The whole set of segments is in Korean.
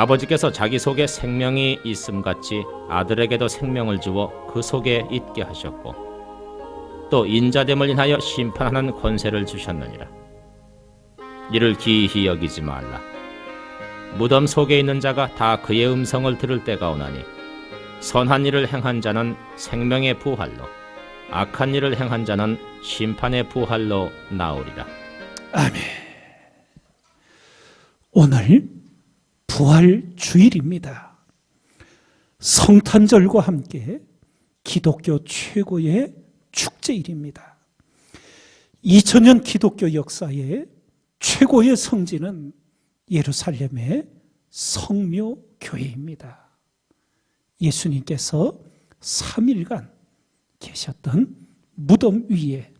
아버지께서 자기 속에 생명이 있음 같이 아들에게도 생명을 주어 그 속에 있게 하셨고 또 인자됨을 인하여 심판하는 권세를 주셨느니라. 이를 기이히 여기지 말라. 무덤 속에 있는 자가 다 그의 음성을 들을 때가 오나니 선한 일을 행한 자는 생명의 부활로 악한 일을 행한 자는 심판의 부활로 나오리라. 아멘. 오늘 부활 주일입니다. 성탄절과 함께 기독교 최고의 축제일입니다. 2000년 기독교 역사의 최고의 성지는 예루살렘의 성묘 교회입니다. 예수님께서 3일간 계셨던 무덤 위에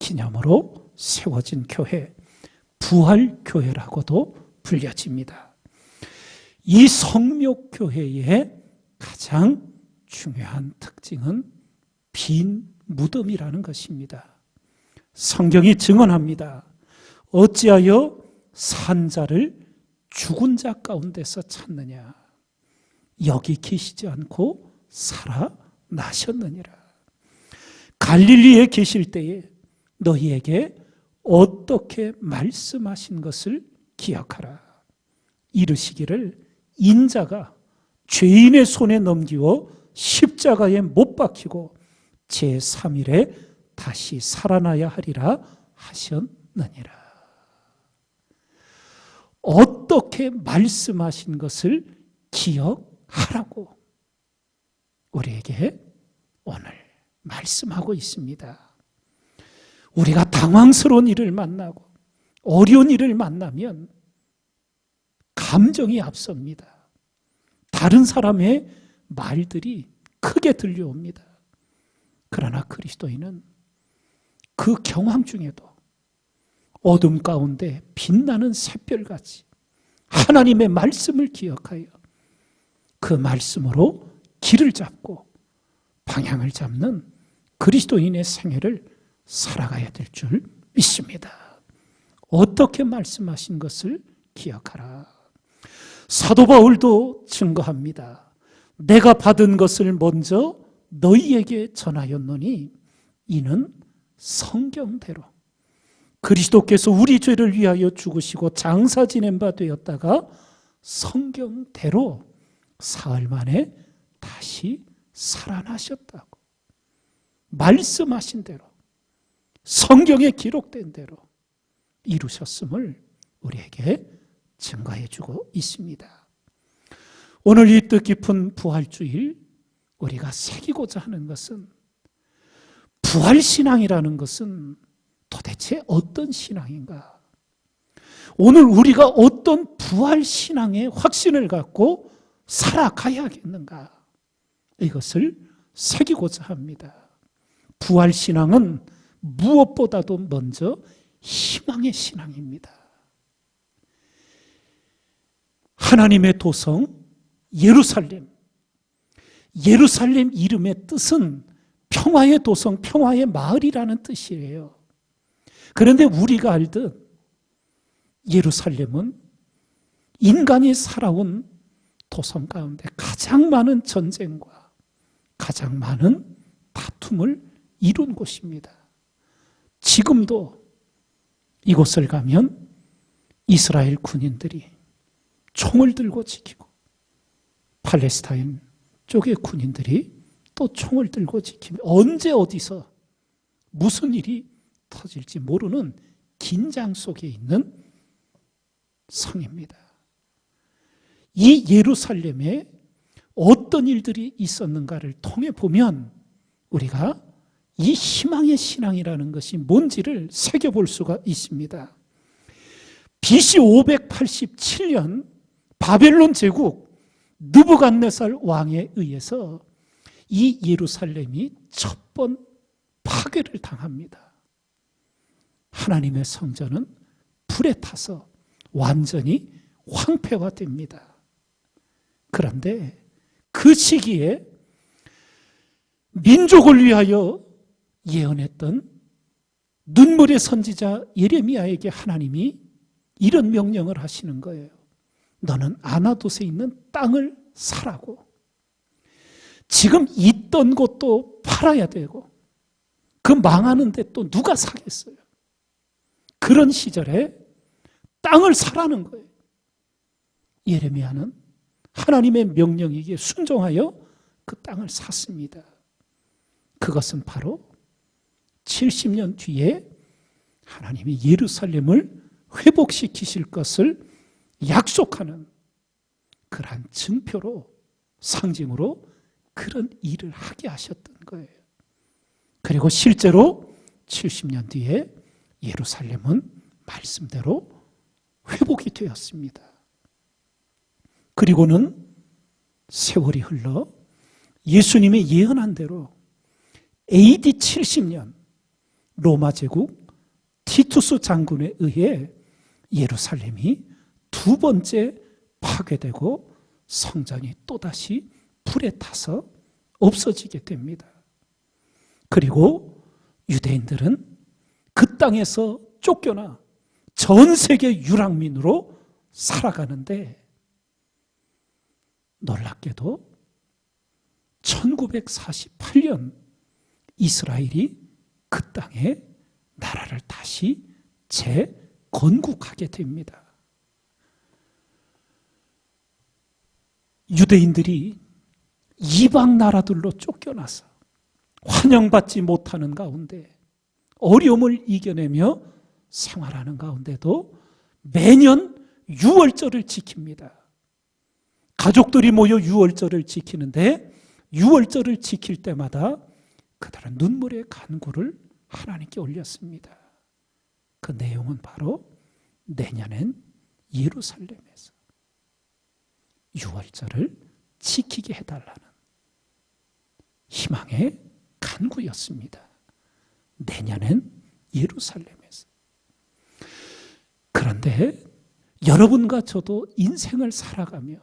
기념으로 세워진 교회, 부활교회라고도 불려집니다. 이 성묘교회의 가장 중요한 특징은 빈 무덤이라는 것입니다. 성경이 증언합니다. 어찌하여 산자를 죽은 자 가운데서 찾느냐? 여기 계시지 않고 살아나셨느니라. 갈릴리에 계실 때에 너희에게 어떻게 말씀하신 것을 기억하라. 이르시기를 인자가 죄인의 손에 넘기워 십자가에 못 박히고 제3일에 다시 살아나야 하리라 하셨느니라. 어떻게 말씀하신 것을 기억하라고 우리에게 오늘 말씀하고 있습니다. 우리가 당황스러운 일을 만나고 어려운 일을 만나면 감정이 앞섭니다. 다른 사람의 말들이 크게 들려옵니다. 그러나 그리스도인은 그 경황 중에도 어둠 가운데 빛나는 샛별같이 하나님의 말씀을 기억하여 그 말씀으로 길을 잡고 방향을 잡는 그리스도인의 생애를 살아가야 될 줄 믿습니다. 어떻게 말씀하신 것을 기억하라. 사도 바울도 증거합니다. 내가 받은 것을 먼저 너희에게 전하였노니 이는 성경대로 그리스도께서 우리 죄를 위하여 죽으시고 장사 지낸 바 되었다가 성경대로 사흘 만에 다시 살아나셨다고 말씀하신 대로 성경에 기록된 대로 이루셨음을 우리에게 증거해 주고 있습니다. 오늘 이 뜻깊은 부활주일 우리가 새기고자 하는 것은 부활신앙이라는 것은 도대체 어떤 신앙인가? 오늘 우리가 어떤 부활신앙의 확신을 갖고 살아가야겠는가? 이것을 새기고자 합니다. 부활신앙은 무엇보다도 먼저 희망의 신앙입니다. 하나님의 도성 예루살렘. 예루살렘 이름의 뜻은 평화의 도성, 평화의 마을이라는 뜻이에요. 그런데 우리가 알듯 예루살렘은 인간이 살아온 도성 가운데 가장 많은 전쟁과 가장 많은 다툼을 이룬 곳입니다. 지금도 이곳을 가면 이스라엘 군인들이 총을 들고 지키고 팔레스타인 쪽의 군인들이 또 총을 들고 지키며 언제 어디서 무슨 일이 터질지 모르는 긴장 속에 있는 성입니다. 이 예루살렘에 어떤 일들이 있었는가를 통해 보면 우리가 이 희망의 신앙이라는 것이 뭔지를 새겨볼 수가 있습니다. BC 587년 바벨론 제국 느부갓네살 왕에 의해서 이 예루살렘이 첫 번 파괴를 당합니다. 하나님의 성전은 불에 타서 완전히 황폐화 됩니다. 그런데 그 시기에 민족을 위하여 예언했던 눈물의 선지자 예레미야에게 하나님이 이런 명령을 하시는 거예요. 너는 아나도에 있는 땅을 사라고. 지금 있던 곳도 팔아야 되고 그 망하는데 또 누가 사겠어요? 그런 시절에 땅을 사라는 거예요. 예레미야는 하나님의 명령에게 순종하여 그 땅을 샀습니다. 그것은 바로 70년 뒤에 하나님이 예루살렘을 회복시키실 것을 약속하는 그러한 증표로 상징으로 그런 일을 하게 하셨던 거예요. 그리고 실제로 70년 뒤에 예루살렘은 말씀대로 회복이 되었습니다. 그리고는 세월이 흘러 예수님의 예언한 대로 AD 70년 로마 제국 티투스 장군에 의해 예루살렘이 두 번째 파괴되고 성전이 또다시 불에 타서 없어지게 됩니다. 그리고 유대인들은 그 땅에서 쫓겨나 전 세계 유랑민으로 살아가는데 놀랍게도 1948년 이스라엘이 그 땅에 나라를 다시 재건국하게 됩니다. 유대인들이 이방 나라들로 쫓겨나서 환영받지 못하는 가운데 어려움을 이겨내며 생활하는 가운데도 매년 유월절을 지킵니다. 가족들이 모여 유월절을 지키는데 유월절을 지킬 때마다 그들은 눈물의 간구를 하나님께 올렸습니다. 그 내용은 바로 내년엔 예루살렘에서 유월절을 지키게 해달라는 희망의 간구였습니다. 내년엔 예루살렘에서. 그런데 여러분과 저도 인생을 살아가며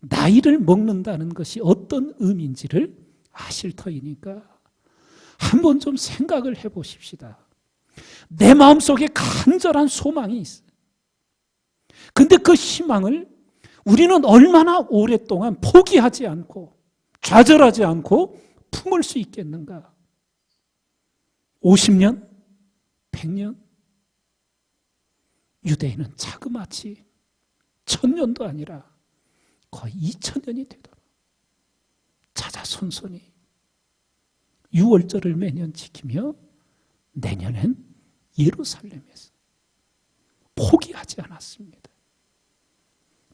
나이를 먹는다는 것이 어떤 의미인지를 아실 터이니까 한번 좀 생각을 해 보십시다. 내 마음속에 간절한 소망이 있어요. 근데 그 희망을 우리는 얼마나 오랫동안 포기하지 않고 좌절하지 않고 품을 수 있겠는가? 50년? 100년? 유대인은 자그마치 천년도 아니라 거의 2000년이 되도록 자자손손이 유월절을 매년 지키며 내년엔 예루살렘에서 포기하지 않았습니다.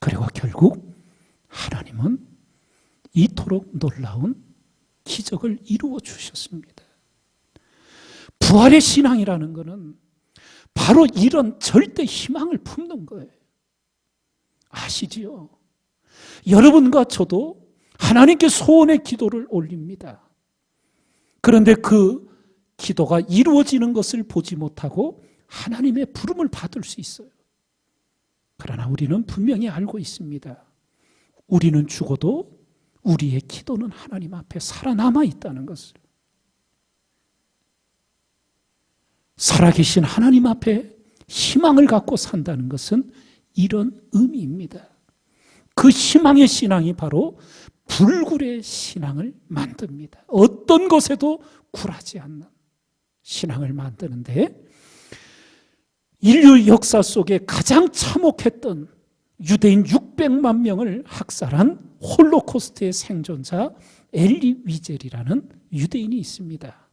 그리고 결국 하나님은 이토록 놀라운 기적을 이루어 주셨습니다. 부활의 신앙이라는 것은 바로 이런 절대 희망을 품는 거예요. 아시지요? 여러분과 저도 하나님께 소원의 기도를 올립니다. 그런데 그 기도가 이루어지는 것을 보지 못하고 하나님의 부름을 받을 수 있어요. 그러나 우리는 분명히 알고 있습니다. 우리는 죽어도 우리의 기도는 하나님 앞에 살아남아 있다는 것을. 살아계신 하나님 앞에 희망을 갖고 산다는 것은 이런 의미입니다. 그 희망의 신앙이 바로 불굴의 신앙을 만듭니다. 어떤 것에도 굴하지 않는 신앙을 만드는데 인류 역사 속에 가장 참혹했던 유대인 600만 명을 학살한 홀로코스트의 생존자 엘리 위젤이라는 유대인이 있습니다.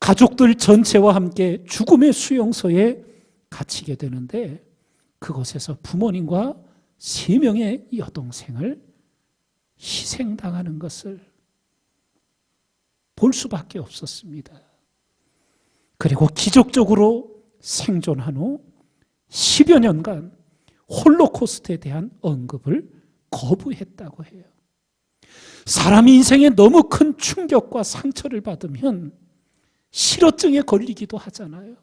가족들 전체와 함께 죽음의 수용소에 갇히게 되는데 그곳에서 부모님과 세 명의 여동생을 희생당하는 것을 볼 수밖에 없었습니다. 그리고 기적적으로 생존한 후 10여 년간 홀로코스트에 대한 언급을 거부했다고 해요. 사람 인생에 너무 큰 충격과 상처를 받으면 실어증에 걸리기도 하잖아요.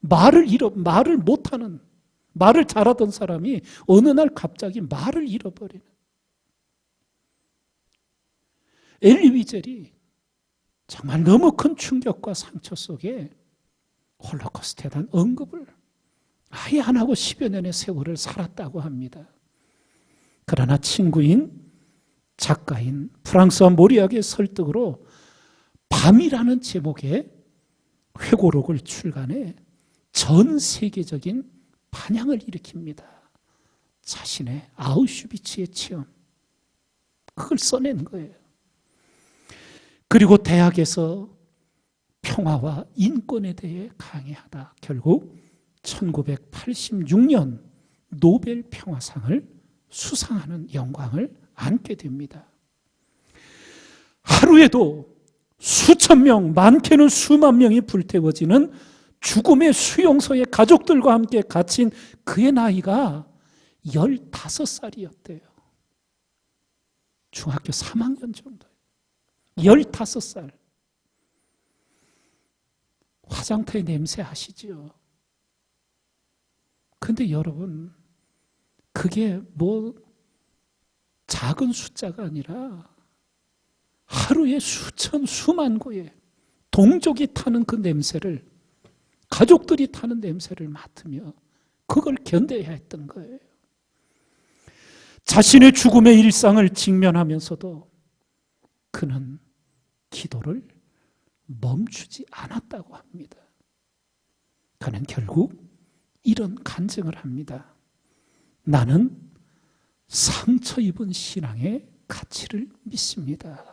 말을 잃어, 말을 못 하는, 말을 잘하던 사람이 어느 날 갑자기 말을 잃어버리는. 엘리 위젤이 정말 너무 큰 충격과 상처 속에 홀로코스트에 대한 언급을 아예 안 하고 10여 년의 세월을 살았다고 합니다. 그러나 친구인 작가인 프랑스와 모리악의 설득으로 밤이라는 제목의 회고록을 출간해 전 세계적인 반향을 일으킵니다. 자신의 아우슈비츠의 체험. 그걸 써낸 거예요. 그리고 대학에서 평화와 인권에 대해 강의하다 결국 1986년 노벨 평화상을 수상하는 영광을 안게 됩니다. 하루에도 수천 명, 많게는 수만 명이 불태워지는 죽음의 수용소에 가족들과 함께 갇힌 그의 나이가 15살이었대요. 중학교 3학년 정도. 15살. 화장터의 냄새 아시죠? 근데 여러분, 그게 뭐 작은 숫자가 아니라 하루에 수천, 수만 구의 동족이 타는 그 냄새를 가족들이 타는 냄새를 맡으며 그걸 견뎌야 했던 거예요. 자신의 죽음의 일상을 직면하면서도 그는 기도를 멈추지 않았다고 합니다. 그는 결국 이런 간증을 합니다. 나는 상처 입은 신앙의 가치를 믿습니다.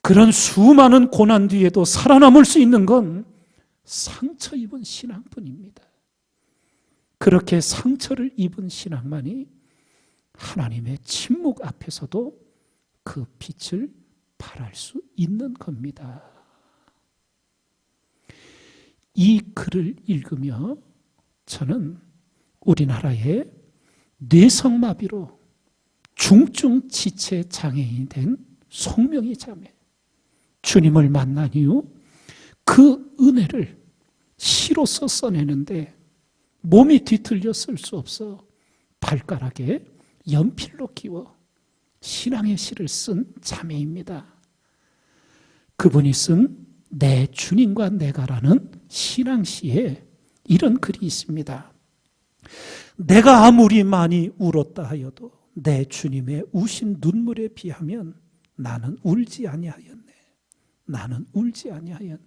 그런 수많은 고난 뒤에도 살아남을 수 있는 건 상처 입은 신앙뿐입니다. 그렇게 상처를 입은 신앙만이 하나님의 침묵 앞에서도 그 빛을 발할 수 있는 겁니다. 이 글을 읽으며 저는 우리나라의 뇌성마비로 중증 지체 장애인이 된 송명희 자매 주님을 만난 이후 그 은혜를 시로서 써내는데 몸이 뒤틀려 쓸 수 없어 발가락에 연필로 끼워 신앙의 시를 쓴 자매입니다. 그분이 쓴 내 주님과 내가라는 신앙시에 이런 글이 있습니다. 내가 아무리 많이 울었다 하여도 내 주님의 우신 눈물에 비하면 나는 울지 아니하였네. 나는 울지 아니하였네.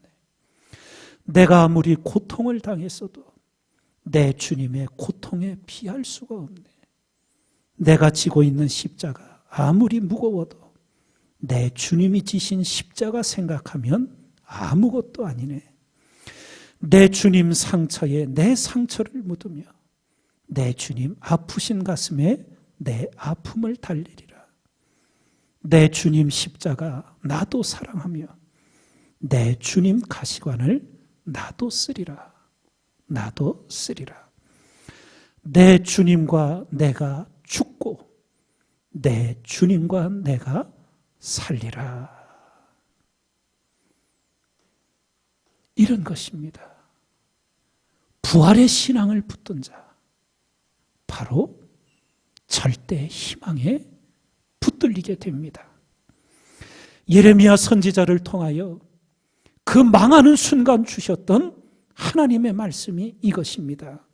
내가 아무리 고통을 당했어도 내 주님의 고통에 비할 수가 없네. 내가 지고 있는 십자가 아무리 무거워도 내 주님이 지신 십자가 생각하면 아무것도 아니네. 내 주님 상처에 내 상처를 묻으며 내 주님 아프신 가슴에 내 아픔을 달리리라. 내 주님 십자가 나도 사랑하며 내 주님 가시관을 나도 쓰리라. 나도 쓰리라. 내 주님과 내가 죽고 내 주님과 내가 살리라. 이런 것입니다. 부활의 신앙을 붙든 자, 바로 절대 희망에 붙들리게 됩니다. 예레미야 선지자를 통하여 그 망하는 순간 주셨던 하나님의 말씀이 이것입니다.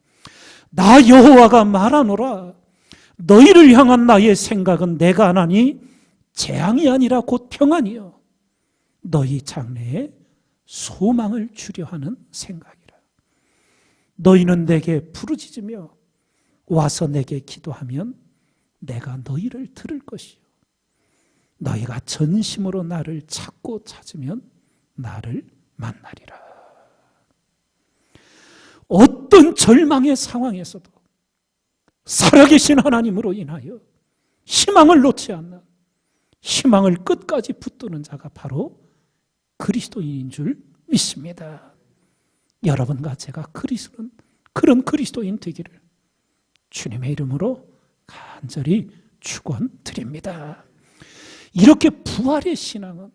나 여호와가 말하노라 너희를 향한 나의 생각은 내가 하나니 재앙이 아니라 곧 평안이요 너희 장래에 소망을 주려 하는 생각이라. 너희는 내게 부르짖으며 와서 내게 기도하면 내가 너희를 들을 것이요. 너희가 전심으로 나를 찾고 찾으면 나를 만나리라. 어떤 절망의 상황에서도 살아계신 하나님으로 인하여 희망을 놓지 않는 희망을 끝까지 붙드는 자가 바로 그리스도인인 줄 믿습니다. 여러분과 제가 그리스도는 그런 그리스도인 되기를 주님의 이름으로 간절히 축원드립니다. 이렇게 부활의 신앙은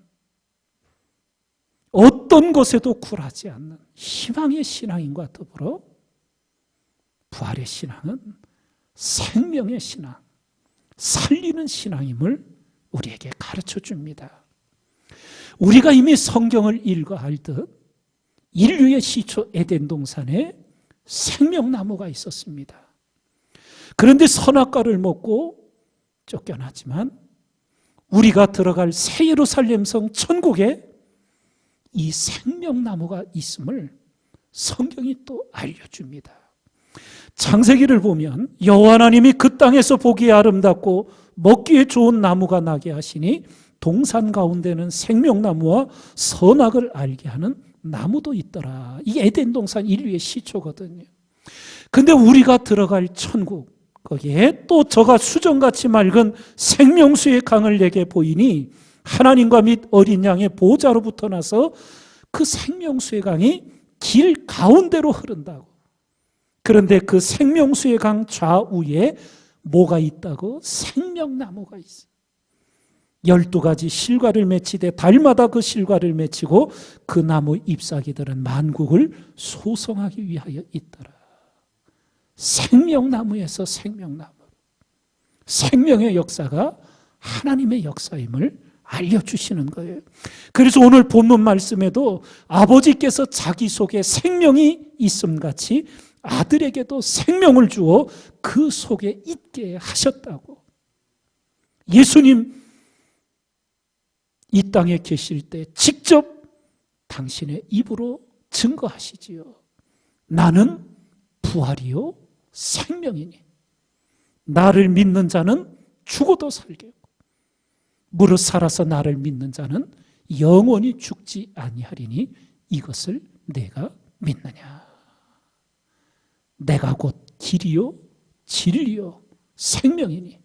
어떤 것에도 굴하지 않는 희망의 신앙인과 더불어 부활의 신앙은 생명의 신앙, 살리는 신앙임을 우리에게 가르쳐 줍니다. 우리가 이미 성경을 읽어 알듯 인류의 시초 에덴 동산에 생명나무가 있었습니다. 그런데 선악과를 먹고 쫓겨나지만 우리가 들어갈 새 예루살렘 성 천국에 이 생명나무가 있음을 성경이 또 알려줍니다. 창세기를 보면 여호와 하나님이 그 땅에서 보기에 아름답고 먹기에 좋은 나무가 나게 하시니 동산 가운데는 생명나무와 선악을 알게 하는 나무도 있더라. 이 에덴 동산 인류의 시초거든요. 근데 우리가 들어갈 천국 거기에 또 저가 수정같이 맑은 생명수의 강을 내게 보이니 하나님과 및 어린 양의 보좌로부터 나서 그 생명수의 강이 길 가운데로 흐른다고. 그런데 그 생명수의 강 좌우에 뭐가 있다고? 생명나무가 있어. 열두 가지 실과를 맺히되 달마다 그 실과를 맺히고 그 나무 잎사귀들은 만국을 소성하기 위하여 있더라. 생명나무에서 생명나무. 생명의 역사가 하나님의 역사임을 알려주시는 거예요. 그래서 오늘 본문 말씀에도 아버지께서 자기 속에 생명이 있음 같이 아들에게도 생명을 주어 그 속에 있게 하셨다고. 예수님 이 땅에 계실 때 직접 당신의 입으로 증거하시지요. 나는 부활이요 생명이니 나를 믿는 자는 죽어도 살게 무릇 살아서 나를 믿는 자는 영원히 죽지 아니하리니 이것을 내가 믿느냐 내가 곧 길이요 진리요 생명이니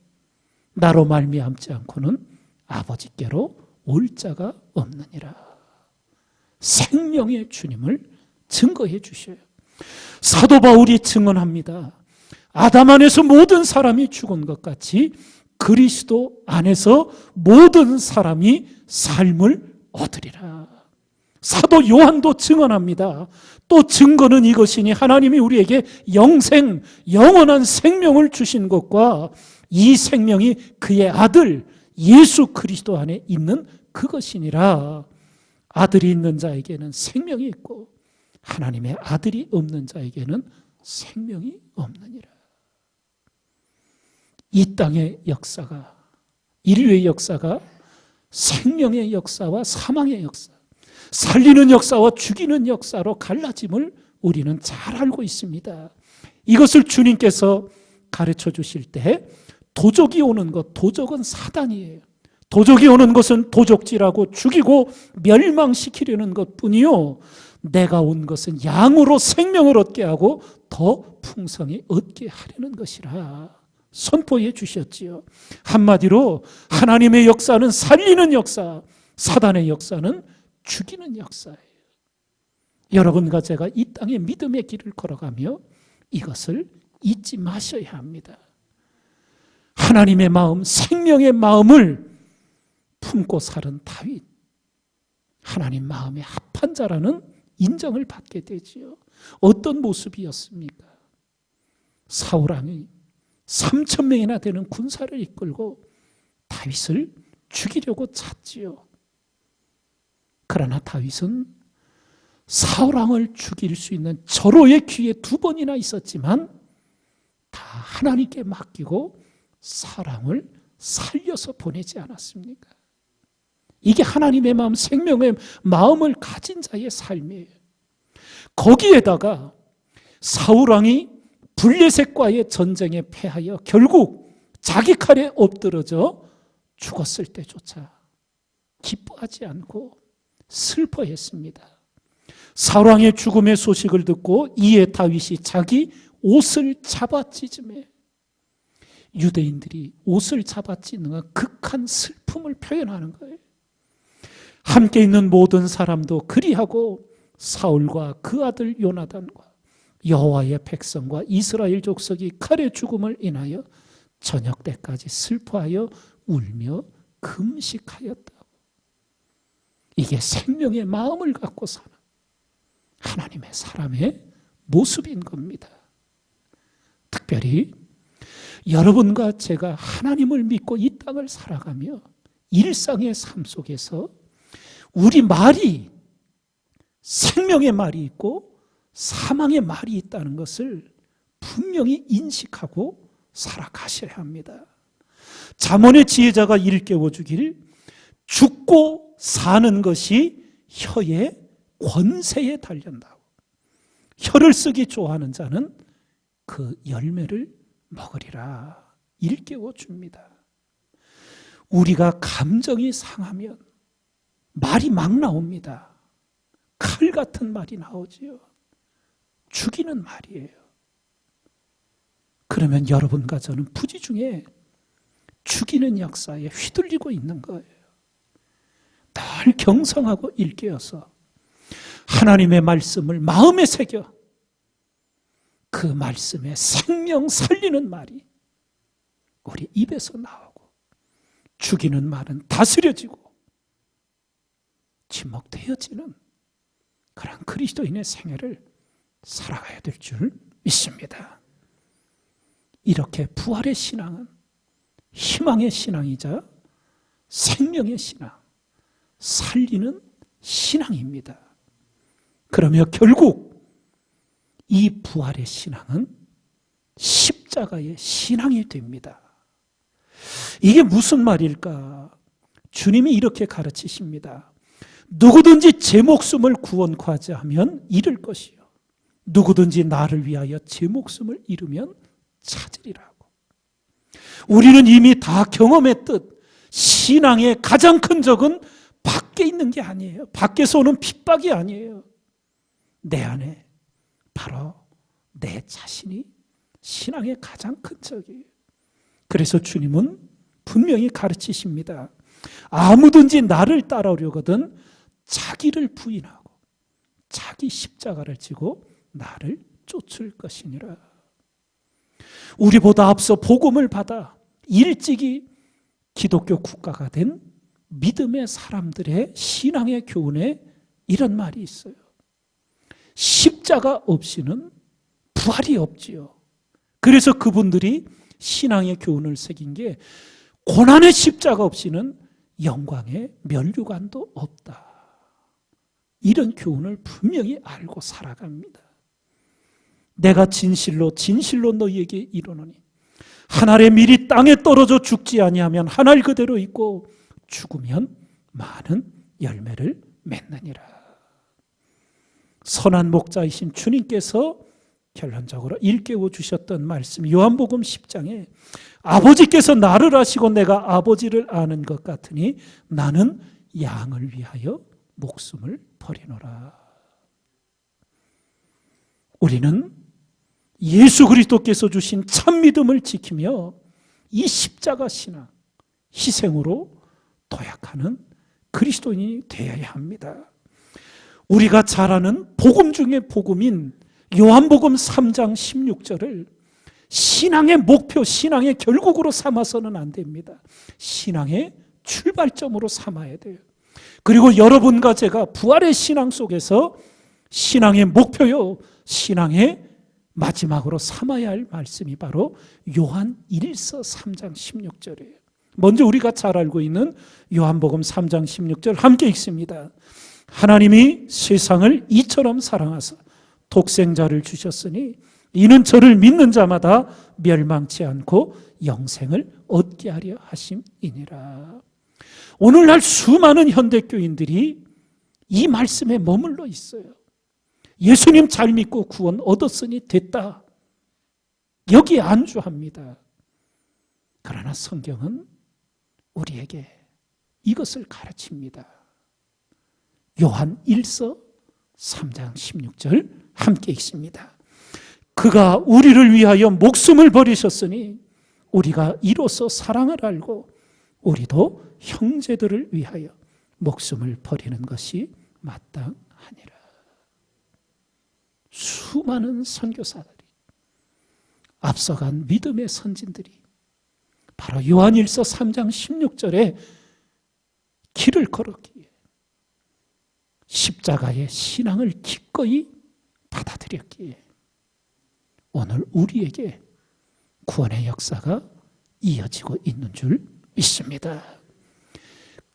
나로 말미암지 않고는 아버지께로 올 자가 없느니라 생명의 주님을 증거해 주셔요 사도 바울이 증언합니다 아담 안에서 모든 사람이 죽은 것 같이 그리스도 안에서 모든 사람이 삶을 얻으리라. 사도 요한도 증언합니다. 또 증거는 이것이니 하나님이 우리에게 영생, 영원한 생명을 주신 것과 이 생명이 그의 아들 예수 그리스도 안에 있는 그것이니라. 아들이 있는 자에게는 생명이 있고 하나님의 아들이 없는 자에게는 생명이 없느니라. 이 땅의 역사가 인류의 역사가 생명의 역사와 사망의 역사, 살리는 역사와 죽이는 역사로 갈라짐을 우리는 잘 알고 있습니다. 이것을 주님께서 가르쳐 주실 때 도적이 오는 것, 도적은 사단이에요. 도적이 오는 것은 도적질하고 죽이고 멸망시키려는 것 뿐이요. 내가 온 것은 양으로 생명을 얻게 하고 더 풍성히 얻게 하려는 것이라. 선포해 주셨지요. 한마디로 하나님의 역사는 살리는 역사, 사단의 역사는 죽이는 역사예요. 여러분과 제가 이 땅의 믿음의 길을 걸어가며 이것을 잊지 마셔야 합니다. 하나님의 마음, 생명의 마음을 품고 살은 다윗. 하나님 마음에 합한 자라는 인정을 받게 되지요. 어떤 모습이었습니까? 사울왕이 3천 명이나 되는 군사를 이끌고 다윗을 죽이려고 찼지요. 그러나 다윗은 사울 왕을 죽일 수 있는 절호의 기회 두 번이나 있었지만 다 하나님께 맡기고 사울 왕을 살려서 보내지 않았습니까? 이게 하나님의 마음, 생명의 마음을 가진 자의 삶이에요. 거기에다가 사울 왕이 블레셋과의 전쟁에 패하여 결국 자기 칼에 엎드러져 죽었을 때조차 기뻐하지 않고 슬퍼했습니다. 사랑의 죽음의 소식을 듣고 이에 다윗이 자기 옷을 잡아 찢음에 유대인들이 옷을 잡아 찢는 건 극한 슬픔을 표현하는 거예요. 함께 있는 모든 사람도 그리하고 사울과 그 아들 요나단과 여호와의 백성과 이스라엘 족속이 칼의 죽음을 인하여 저녁 때까지 슬퍼하여 울며 금식하였다. 이게 생명의 마음을 갖고 사는 하나님의 사람의 모습인 겁니다. 특별히 여러분과 제가 하나님을 믿고 이 땅을 살아가며 일상의 삶 속에서 우리 말이 생명의 말이 있고 사망의 말이 있다는 것을 분명히 인식하고 살아가셔야 합니다. 잠언의 지혜자가 일깨워 주길 죽고 사는 것이 혀의 권세에 달린다고. 혀를 쓰기 좋아하는 자는 그 열매를 먹으리라 일깨워 줍니다. 우리가 감정이 상하면 말이 막 나옵니다. 칼 같은 말이 나오지요. 죽이는 말이에요. 그러면 여러분과 저는 부지 중에 죽이는 역사에 휘둘리고 있는 거예요. 늘 경성하고 일깨어서 하나님의 말씀을 마음에 새겨 그 말씀에 생명 살리는 말이 우리 입에서 나오고 죽이는 말은 다스려지고 지목되어지는 그런 그리스도인의 생애를 살아가야 될 줄 믿습니다. 이렇게 부활의 신앙은 희망의 신앙이자 생명의 신앙, 살리는 신앙입니다. 그러며 결국 이 부활의 신앙은 십자가의 신앙이 됩니다. 이게 무슨 말일까? 주님이 이렇게 가르치십니다. 누구든지 제 목숨을 구원하자 하면 잃을 것이요. 누구든지 나를 위하여 제 목숨을 잃으면 찾으리라고. 우리는 이미 다 경험했듯 신앙의 가장 큰 적은 밖에 있는 게 아니에요. 밖에서 오는 핍박이 아니에요. 내 안에 바로 내 자신이 신앙의 가장 큰 적이에요. 그래서 주님은 분명히 가르치십니다. 아무든지 나를 따라오려거든 자기를 부인하고 자기 십자가를 지고 나를 쫓을 것이니라. 우리보다 앞서 복음을 받아 일찍이 기독교 국가가 된 믿음의 사람들의 신앙의 교훈에 이런 말이 있어요. 십자가 없이는 부활이 없지요. 그래서 그분들이 신앙의 교훈을 새긴 게 고난의 십자가 없이는 영광의 면류관도 없다. 이런 교훈을 분명히 알고 살아갑니다. 내가 진실로 진실로 너희에게 이르노니 한 알의 밀이 땅에 떨어져 죽지 아니하면 한알 그대로 있고 죽으면 많은 열매를 맺느니라. 선한 목자이신 주님께서 결론적으로 일깨워 주셨던 말씀 요한복음 10장에 아버지께서 나를 아시고 내가 아버지를 아는 것 같으니 나는 양을 위하여 목숨을 버리노라. 우리는 예수 그리스도께서 주신 참 믿음을 지키며 이 십자가 신앙, 희생으로 도약하는 그리스도인이 되어야 합니다. 우리가 잘 아는 복음 중에 복음인 요한복음 3장 16절을 신앙의 목표, 신앙의 결국으로 삼아서는 안 됩니다. 신앙의 출발점으로 삼아야 돼요. 그리고 여러분과 제가 부활의 신앙 속에서 신앙의 목표요, 신앙의 마지막으로 삼아야 할 말씀이 바로 요한 1서 3장 16절이에요. 먼저 우리가 잘 알고 있는 요한복음 3장 16절 함께 읽습니다. 하나님이 세상을 이처럼 사랑하사 독생자를 주셨으니 이는 저를 믿는 자마다 멸망치 않고 영생을 얻게 하려 하심이니라. 오늘날 수많은 현대교인들이 이 말씀에 머물러 있어요. 예수님 잘 믿고 구원 얻었으니 됐다. 여기에 안주합니다. 그러나 성경은 우리에게 이것을 가르칩니다. 요한 1서 3장 16절 함께 읽습니다. 그가 우리를 위하여 목숨을 버리셨으니 우리가 이로써 사랑을 알고 우리도 형제들을 위하여 목숨을 버리는 것이 마땅하니라. 수많은 선교사들이 앞서간 믿음의 선진들이 바로 요한일서 3장 16절에 길을 걸었기에 십자가의 신앙을 기꺼이 받아들였기에 오늘 우리에게 구원의 역사가 이어지고 있는 줄 믿습니다.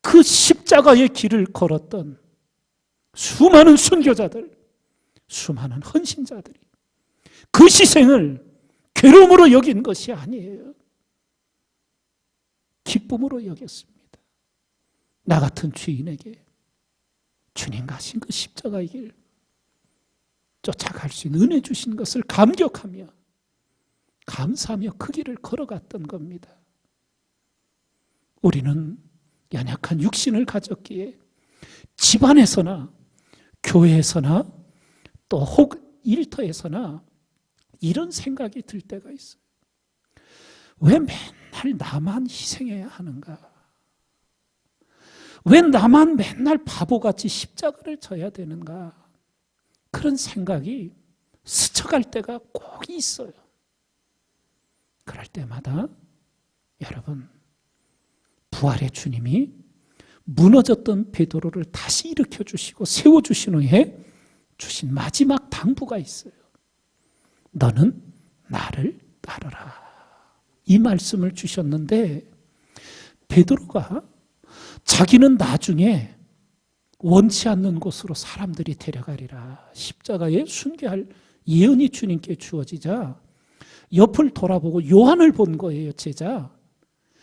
그 십자가의 길을 걸었던 수많은 순교자들, 수많은 헌신자들이 그 희생을 괴로움으로 여긴 것이 아니에요. 기쁨으로 여겼습니다. 나 같은 죄인에게 주님 가신 그 십자가의 길 쫓아갈 수 있는 은혜 주신 것을 감격하며 감사하며 그 길을 걸어갔던 겁니다. 우리는 연약한 육신을 가졌기에 집안에서나 교회에서나 또 혹 일터에서나 이런 생각이 들 때가 있어요. 왜 맨날 나만 희생해야 하는가? 왜 나만 맨날 바보같이 십자가를 져야 되는가? 그런 생각이 스쳐갈 때가 꼭 있어요. 그럴 때마다 여러분 부활의 주님이 무너졌던 베드로를 다시 일으켜 주시고 세워 주신 후에 주신 마지막 당부가 있어요. 너는 나를 따르라. 이 말씀을 주셨는데 베드로가 자기는 나중에 원치 않는 곳으로 사람들이 데려가리라. 십자가에 순교할 예언이 주님께 주어지자 옆을 돌아보고 요한을 본 거예요, 제자.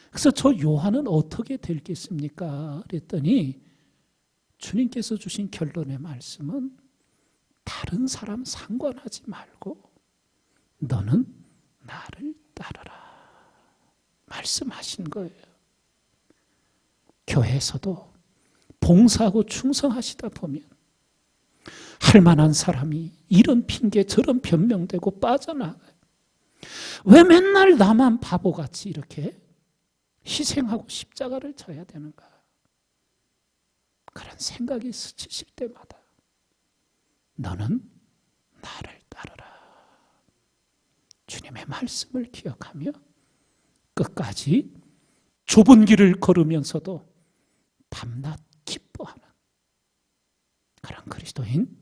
그래서 저 요한은 어떻게 될겠습니까? 그랬더니 주님께서 주신 결론의 말씀은 다른 사람 상관하지 말고 너는 나를 따르라. 말씀하신 거예요. 교회에서도 봉사하고 충성하시다 보면 할 만한 사람이 이런 핑계 저런 변명되고 빠져나가요. 왜 맨날 나만 바보같이 이렇게 희생하고 십자가를 져야 되는가? 그런 생각이 스치실 때마다 너는 나를 따르라. 주님의 말씀을 기억하며 끝까지 좁은 길을 걸으면서도 밤낮 기뻐하는 그런 그리스도인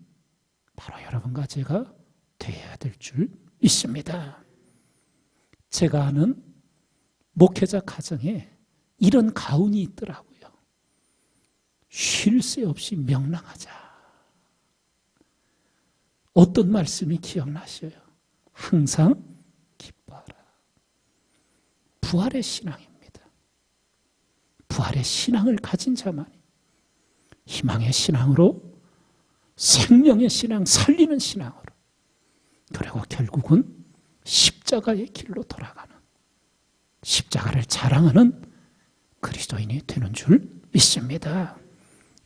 바로 여러분과 제가 되어야 될줄 믿습니다. 제가 아는 목회자 가정에 이런 가훈이 있더라고요. 쉴 새 없이 명랑하자. 어떤 말씀이 기억나셔요? 항상. 부활의 신앙입니다. 부활의 신앙을 가진 자만이 희망의 신앙으로 생명의 신앙, 살리는 신앙으로 그리고 결국은 십자가의 길로 돌아가는 십자가를 자랑하는 그리스도인이 되는 줄 믿습니다.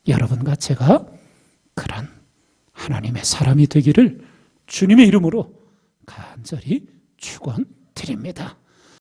여러분과 제가 그런 하나님의 사람이 되기를 주님의 이름으로 간절히 축원드립니다.